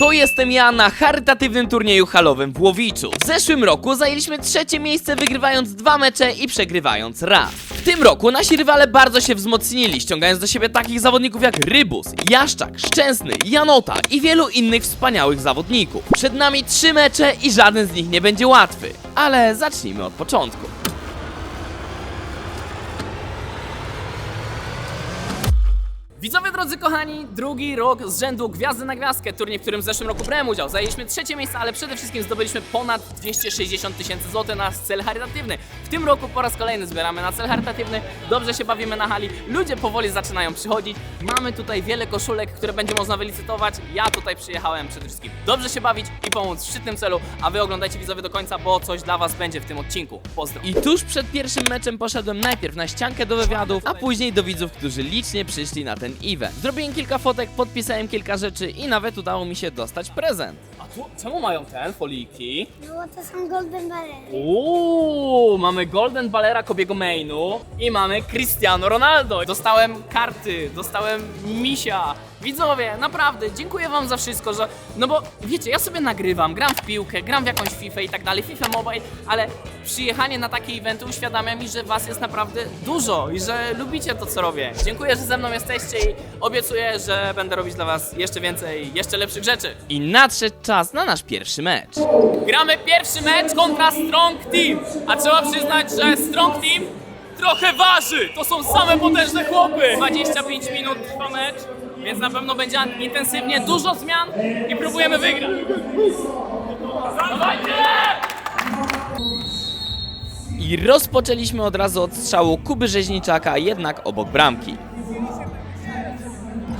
To jestem ja na charytatywnym turnieju halowym w Łowiczu. W zeszłym roku zajęliśmy trzecie miejsce wygrywając dwa mecze i przegrywając raz. W tym roku nasi rywale bardzo się wzmocnili, ściągając do siebie takich zawodników jak Rybus, Jaszczak, Szczęsny, Janota i wielu innych wspaniałych zawodników. Przed nami trzy mecze i żaden z nich nie będzie łatwy. Ale zacznijmy od początku. Widzowie drodzy kochani, drugi rok z rzędu Gwiazdy na Gwiazdkę, turniej, w którym w zeszłym roku brałem udział. Zajęliśmy trzecie miejsce, ale przede wszystkim zdobyliśmy ponad 260 tysięcy złotych na cel charytatywny. Tym roku po raz kolejny zbieramy na cel charytatywny, dobrze się bawimy na hali, ludzie powoli zaczynają przychodzić. Mamy tutaj wiele koszulek, które będzie można wylicytować. Ja tutaj przyjechałem przede wszystkim dobrze się bawić i pomóc w szczytnym celu, a wy oglądajcie widzowie do końca, bo coś dla was będzie w tym odcinku. Pozdro! I tuż przed pierwszym meczem poszedłem najpierw na ściankę do wywiadów, a później do widzów, którzy licznie przyszli na ten event. Zrobiłem kilka fotek, podpisałem kilka rzeczy i nawet udało mi się dostać prezent. Tu, czemu mają ten foliki? No bo to są Golden Ballery. Uuu, mamy Golden Ballera Kobiego Mainu i mamy Cristiano Ronaldo. Dostałem karty, dostałem misia. Widzowie, naprawdę, dziękuję wam za wszystko, że... No bo, wiecie, ja sobie nagrywam, gram w piłkę, gram w jakąś FIFA i tak dalej, FIFA Mobile, ale przyjechanie na takie eventy uświadamia mi, że was jest naprawdę dużo i że lubicie to, co robię. Dziękuję, że ze mną jesteście i obiecuję, że będę robić dla was jeszcze więcej, jeszcze lepszych rzeczy. I nadszedł czas na nasz pierwszy mecz. Gramy pierwszy mecz kontra Strong Team. A trzeba przyznać, że Strong Team trochę waży. To są same potężne chłopy. 25 minut trwa mecz, więc na pewno będzie intensywnie, dużo zmian i próbujemy wygrać. Dawajcie! I rozpoczęliśmy od razu od strzału Kuby Rzeźniczaka, jednak obok bramki.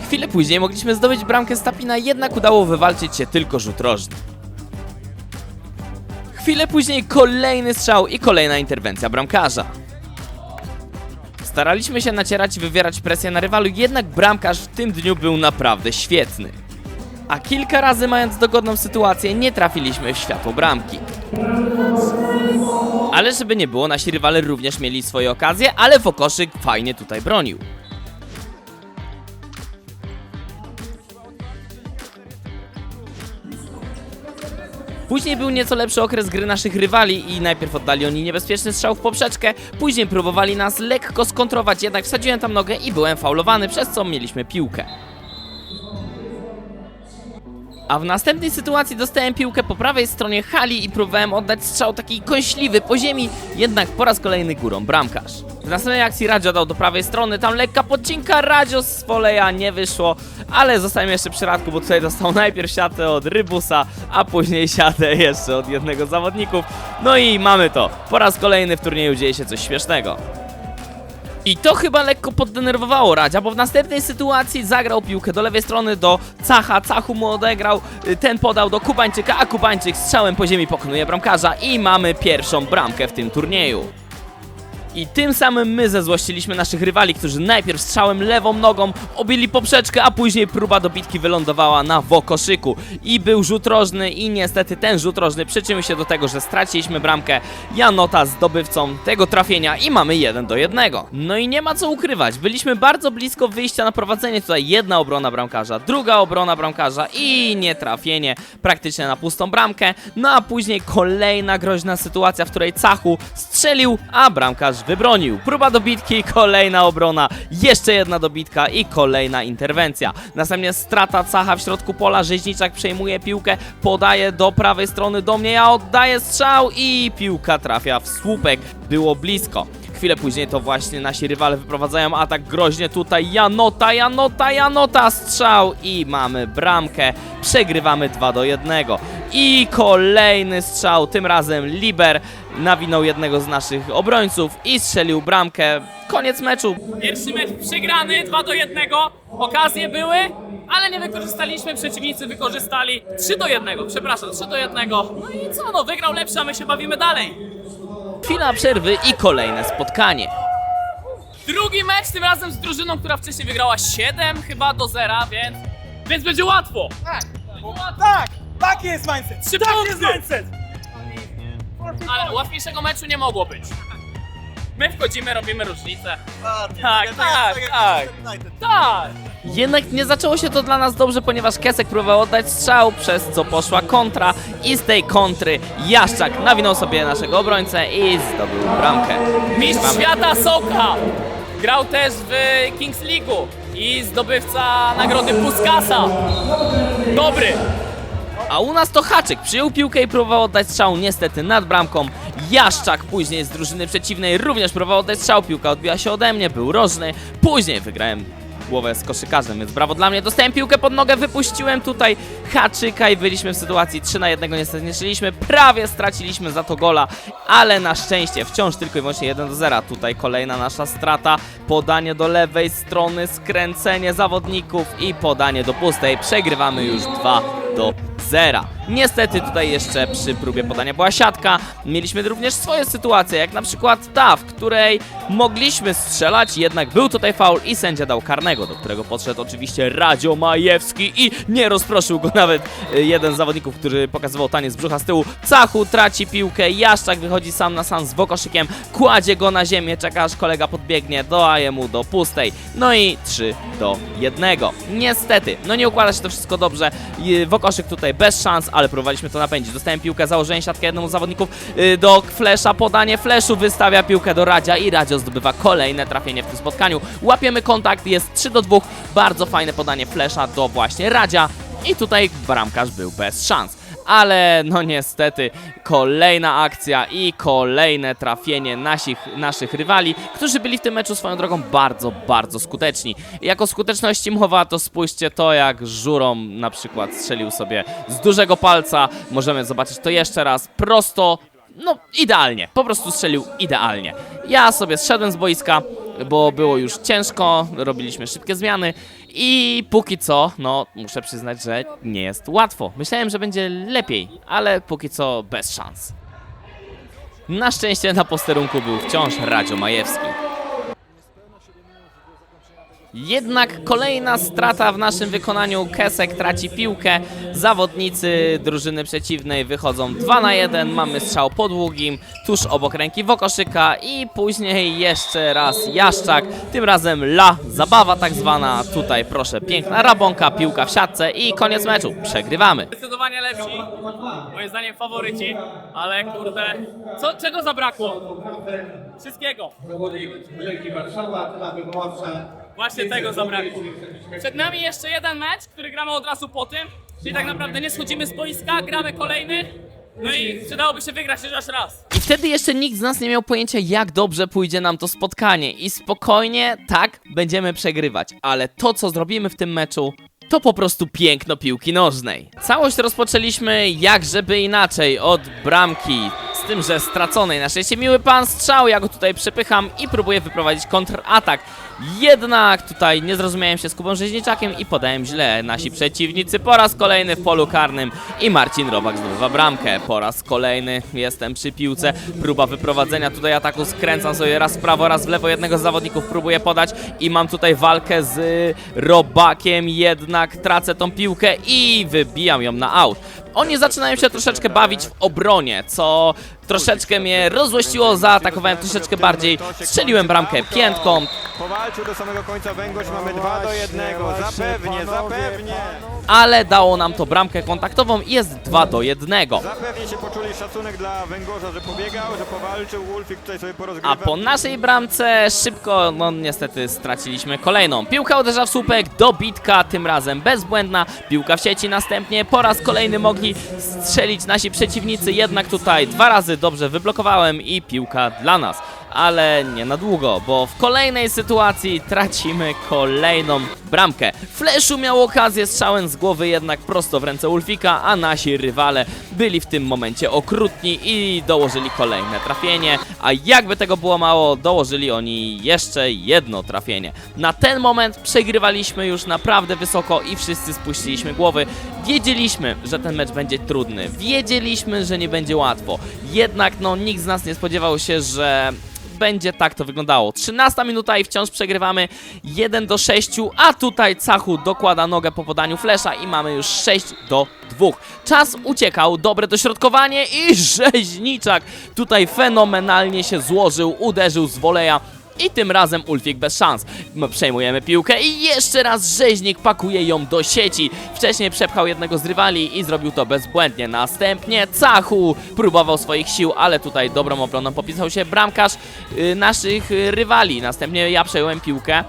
Chwilę później mogliśmy zdobyć bramkę Stapina, jednak udało wywalczyć się tylko rzut rożny. Chwilę później kolejny strzał i kolejna interwencja bramkarza. Staraliśmy się nacierać i wywierać presję na rywalu, jednak bramkarz w tym dniu był naprawdę świetny. A kilka razy mając dogodną sytuację nie trafiliśmy w światło bramki. Ale żeby nie było, nasi rywale również mieli swoje okazje, ale Wokoszyk fajnie tutaj bronił. Później był nieco lepszy okres gry naszych rywali i najpierw oddali oni niebezpieczny strzał w poprzeczkę, później próbowali nas lekko skontrować, jednak wsadziłem tam nogę i byłem faulowany, przez co mieliśmy piłkę. A w następnej sytuacji dostałem piłkę po prawej stronie hali i próbowałem oddać strzał taki kąśliwy po ziemi, jednak po raz kolejny górą bramkarz. W następnej akcji Radzio dał do prawej strony, tam lekka podcinka, Radzio z voleja nie wyszło, ale zostałem jeszcze przy Radku, bo tutaj dostał najpierw siatę od Rybusa, a później siatę jeszcze od jednego z zawodników. No i mamy to. Po raz kolejny w turnieju dzieje się coś śmiesznego. I to chyba lekko poddenerwowało Radzia, bo w następnej sytuacji zagrał piłkę do lewej strony do Cacha, Cachu mu odegrał, y, ten podał do Kubańczyka, a Kubańczyk strzałem po ziemi pokonuje bramkarza i mamy pierwszą bramkę w tym turnieju. I tym samym my zezłościliśmy naszych rywali, którzy najpierw strzałem lewą nogą obili poprzeczkę, a później próba dobitki wylądowała na wokoszyku. I był rzut rożny i niestety ten rzut rożny przyczynił się do tego, że straciliśmy bramkę. Janota zdobywcą tego trafienia i mamy 1 do 1. No i nie ma co ukrywać, byliśmy bardzo blisko wyjścia na prowadzenie. Tutaj jedna obrona bramkarza, druga obrona bramkarza i nietrafienie praktycznie na pustą bramkę. No a później kolejna groźna sytuacja, w której Cachu strzelił, a bramkarz wybronił. Próba dobitki, kolejna obrona, jeszcze jedna dobitka i kolejna interwencja. Następnie strata Cacha w środku pola, Rzeźniczak przejmuje piłkę, podaje do prawej strony do mnie, ja oddaję strzał i piłka trafia w słupek. Było blisko. Chwilę później to właśnie nasi rywale wyprowadzają atak groźnie tutaj Janota, Janota, Janota, strzał i mamy bramkę. Przegrywamy 2 do 1. I kolejny strzał, tym razem Liber nawinął jednego z naszych obrońców i strzelił bramkę. Koniec meczu. Pierwszy mecz przegrany, 2 do 1. Okazje były, ale nie wykorzystaliśmy, przeciwnicy wykorzystali 3 do 1. Przepraszam, 3 do 1. No i co, no wygrał lepszy, a my się bawimy dalej. Chwila przerwy i kolejne spotkanie. Drugi mecz, tym razem z drużyną, która wcześniej wygrała 7 chyba do 0, więc, więc będzie łatwo. Tak, Łatwo. tak, tak jest mindset. Trzy tak punkty. jest mindset. Ale łatwiejszego meczu nie mogło być. My wchodzimy, robimy różnicę. Ładnie, Tak, tak, tak. United. Tak! Jednak nie zaczęło się to dla nas dobrze, ponieważ Kesek próbował oddać strzał, przez co poszła kontra i z tej kontry Jaszczak nawinął sobie naszego obrońcę i zdobył bramkę. Mistrz świata Soka! Grał też w Kings League'u i zdobywca nagrody Puskasa. Dobry! A u nas to Haczyk przyjął piłkę i próbował oddać strzał niestety nad bramką. Jaszczak później z drużyny przeciwnej również próbował oddać strzał, piłka odbiła się ode mnie, był rożny. Później wygrałem głowę z koszykarzem, więc brawo dla mnie. Dostałem piłkę pod nogę, wypuściłem tutaj Haczyka i byliśmy w sytuacji 3 na 1, niestety nie strzeliśmy, prawie straciliśmy za to gola, ale na szczęście wciąż tylko i wyłącznie 1 do 0. Tutaj kolejna nasza strata, podanie do lewej strony, skręcenie zawodników i podanie do pustej. Przegrywamy już 2 do zera. Niestety tutaj jeszcze przy próbie podania była siatka. Mieliśmy również swoje sytuacje, jak na przykład ta, w której mogliśmy strzelać, jednak był tutaj faul i sędzia dał karnego, do którego podszedł oczywiście Radzio Majewski i nie rozproszył go nawet y, jeden z zawodników, który pokazywał taniec brzucha z tyłu. Cachu traci piłkę, Jaszczak wychodzi sam na sam z wokoszykiem, kładzie go na ziemię, czeka aż kolega podbiegnie, daje mu do pustej. No i 3 do 1. Niestety, no nie układa się to wszystko dobrze. Y, Wokoszyk tutaj bez szans, ale próbowaliśmy to napędzić. Dostałem piłkę, założenie siatkę jednemu z zawodników y, do flesza, podanie fleszu, wystawia piłkę do Radzia i Radzio zdobywa kolejne trafienie w tym spotkaniu. Łapiemy kontakt, jest 3 do 2. Bardzo fajne podanie flesza do właśnie Radzia i tutaj bramkarz był bez szans. Ale no niestety kolejna akcja i kolejne trafienie nasich, naszych rywali, którzy byli w tym meczu swoją drogą bardzo, bardzo skuteczni. Jako skuteczności mowa, to spójrzcie to, jak Żurom na przykład strzelił sobie z dużego palca. Możemy zobaczyć to jeszcze raz. Prosto, no idealnie, po prostu strzelił idealnie. Ja sobie zszedłem z boiska, bo było już ciężko, robiliśmy szybkie zmiany i póki co, no muszę przyznać, że nie jest łatwo. Myślałem, że będzie lepiej, ale póki co bez szans. Na szczęście na posterunku był wciąż Radzio Majewski. Jednak kolejna strata w naszym wykonaniu. Kesek traci piłkę. Zawodnicy drużyny przeciwnej wychodzą 2 na 1. Mamy strzał po długim, tuż obok ręki Wokoszyka i później jeszcze raz Jaszczak. Tym razem la zabawa tak zwana. Tutaj proszę, piękna rabonka, piłka w siatce i koniec meczu. Przegrywamy. Zdecydowanie lepsi, moim zdaniem faworyci, ale kurde, co, czego zabrakło? Wszystkiego. Wielki Warszawa, na wywoławcze. Właśnie tego zabrakło. Przed nami jeszcze jeden mecz, który gramy od razu po tym, czyli tak naprawdę nie schodzimy z boiska, gramy kolejny, no i przydałoby się wygrać chociaż raz. I wtedy jeszcze nikt z nas nie miał pojęcia, jak dobrze pójdzie nam to spotkanie. I spokojnie, tak, będziemy przegrywać. Ale to, co zrobimy w tym meczu, to po prostu piękno piłki nożnej. Całość rozpoczęliśmy jak żeby inaczej od bramki, z tym, że straconej. Na szczęście miły pan strzał, ja go tutaj przepycham i próbuję wyprowadzić kontratak. Jednak tutaj nie zrozumiałem się z Kubą Rzeźniczakiem i podałem źle. Nasi przeciwnicy po raz kolejny w polu karnym i Marcin Robak zdobywa bramkę. Po raz kolejny jestem przy piłce. Próba wyprowadzenia tutaj ataku. Skręcam sobie raz w prawo, raz w lewo. Jednego z zawodników próbuję podać i mam tutaj walkę z Robakiem. Jednak tracę tą piłkę i wybijam ją na out. Oni zaczynają się troszeczkę bawić w obronie, co troszeczkę mnie rozłościło, zaatakowałem troszeczkę bardziej, strzeliłem bramkę piętką, Powalczył do samego końca Węgorz, mamy 2 do 1. Zapewnie, zapewnie. ale dało nam to bramkę kontaktową i jest 2 do 1. Zapewnie się poczuli szacunek dla Węgorza, że pobiegał, że powalczył. Ulfik tutaj sobie porozgrywa. A po naszej bramce szybko, no niestety straciliśmy kolejną. Piłka uderza w słupek, dobitka, tym razem bezbłędna. Piłka w sieci następnie, po raz kolejny mogli strzelić nasi przeciwnicy, jednak tutaj dwa razy dobrze wyblokowałem i piłka dla nas. Ale nie na długo, bo w kolejnej sytuacji tracimy kolejną bramkę. Fleszu miał okazję strzałem z głowy jednak prosto w ręce Ulfika, a nasi rywale byli w tym momencie okrutni i dołożyli kolejne trafienie, a jakby tego było mało, dołożyli oni jeszcze jedno trafienie. Na ten moment przegrywaliśmy już naprawdę wysoko i wszyscy spuściliśmy głowy. Wiedzieliśmy, że ten mecz będzie trudny, wiedzieliśmy, że nie będzie łatwo, jednak no nikt z nas nie spodziewał się, że będzie tak to wyglądało. 13 minuta i wciąż przegrywamy 1 do 6, a tutaj Cachu dokłada nogę po podaniu flesza i mamy już 6 do 2. Czas uciekał, dobre dośrodkowanie i rzeźniczak tutaj fenomenalnie się złożył, uderzył z woleja i tym razem Ulfik bez szans. Przejmujemy piłkę i jeszcze raz rzeźnik pakuje ją do sieci. Wcześniej przepchał jednego z rywali i zrobił to bezbłędnie. Następnie Cachu próbował swoich sił, ale tutaj dobrą obroną popisał się bramkarz y, naszych y, rywali. Następnie ja przejąłem piłkę,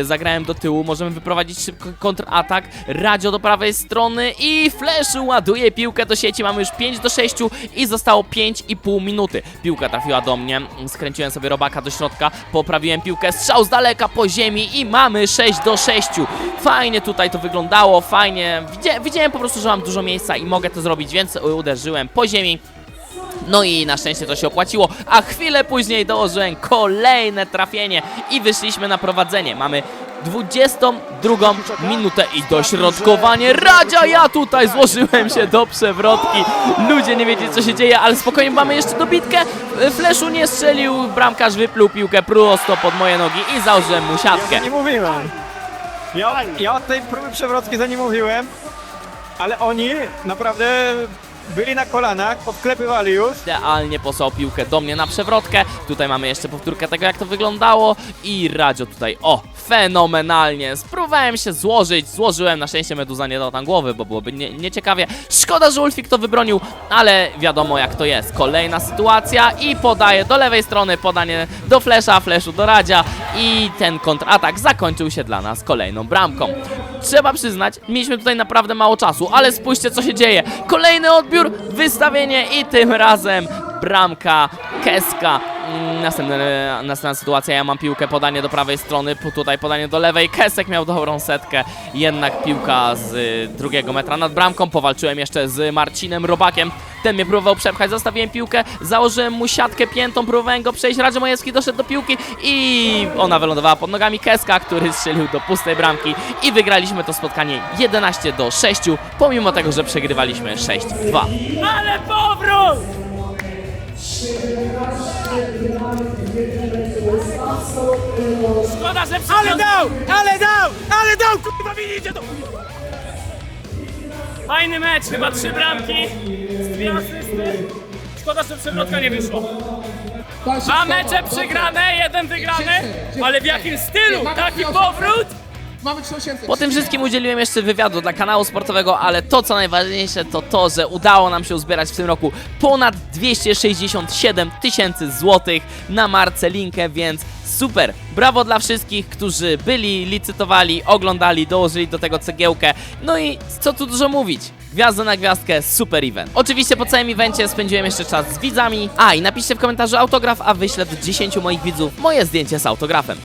y, zagrałem do tyłu, możemy wyprowadzić szybko kontratak. Radio do prawej strony i Flash ładuje piłkę do sieci. Mamy już 5 do 6 i zostało 5,5 minuty. Piłka trafiła do mnie, skręciłem sobie robaka do środka, poprawiłem piłkę, strzał z daleka po ziemi i mamy 6 do 6. Fajnie tutaj to wyglądało, fajnie. Widzia widziałem po prostu, że mam dużo miejsca i mogę to zrobić, więc uderzyłem po ziemi. No i na szczęście to się opłaciło, a chwilę później dołożyłem kolejne trafienie i wyszliśmy na prowadzenie. Mamy 22 minutę i dośrodkowanie. Radzia, ja tutaj złożyłem się do przewrotki. Ludzie nie wiecie co się dzieje, ale spokojnie mamy jeszcze dobitkę. Fleszu nie strzelił, bramkarz wypluł piłkę prosto pod moje nogi i założyłem mu siatkę. Nie mówiłem. Ja, ja od tej próby przewrotki za nie mówiłem, ale oni naprawdę byli na kolanach, podklepywali już. idealnie posłał piłkę do mnie na przewrotkę. Tutaj mamy jeszcze powtórkę tego, jak to wyglądało. I Radio tutaj, o, fenomenalnie. Spróbowałem się złożyć, złożyłem. Na szczęście Meduza nie dał tam głowy, bo byłoby nie- nieciekawie. Szkoda, że Ulfik to wybronił, ale wiadomo jak to jest. Kolejna sytuacja i podaje do lewej strony, podanie do Flesza, Fleszu do Radzia. I ten kontratak zakończył się dla nas kolejną bramką. Trzeba przyznać, mieliśmy tutaj naprawdę mało czasu, ale spójrzcie co się dzieje. Kolejny odbiór, wystawienie i tym razem bramka Keska. Mm, Następna, następna sytuacja, ja mam piłkę, podanie do prawej strony, tutaj podanie do lewej, Kesek miał dobrą setkę, jednak piłka z y, drugiego metra nad bramką, powalczyłem jeszcze z Marcinem Robakiem, ten mnie próbował przepchać, zostawiłem piłkę, założyłem mu siatkę piętą, próbowałem go przejść, Radzie Majewski doszedł do piłki i ona wylądowała pod nogami Keska, który strzelił do pustej bramki i wygraliśmy to spotkanie 11 do 6, pomimo tego, że przegrywaliśmy 6-2. Ale powrót! Szkoda, że Ale dał! Ale dał! Ale dał! Kurwa, widzicie to! Fajny mecz, chyba trzy bramki. Szkoda, że przewrotka nie wyszło. Dwa mecze przegrane, jeden wygrany, ale w jakim stylu? Taki powrót? Mamy 3800. Po tym wszystkim udzieliłem jeszcze wywiadu dla kanału sportowego, ale to co najważniejsze to to, że udało nam się uzbierać w tym roku ponad 267 tysięcy złotych na Marcelinkę, więc super! Brawo dla wszystkich, którzy byli, licytowali, oglądali, dołożyli do tego cegiełkę. No i co tu dużo mówić? Gwiazda na gwiazdkę, super event. Oczywiście po całym evencie spędziłem jeszcze czas z widzami. A i napiszcie w komentarzu autograf, a wyślę do 10 moich widzów moje zdjęcie z autografem.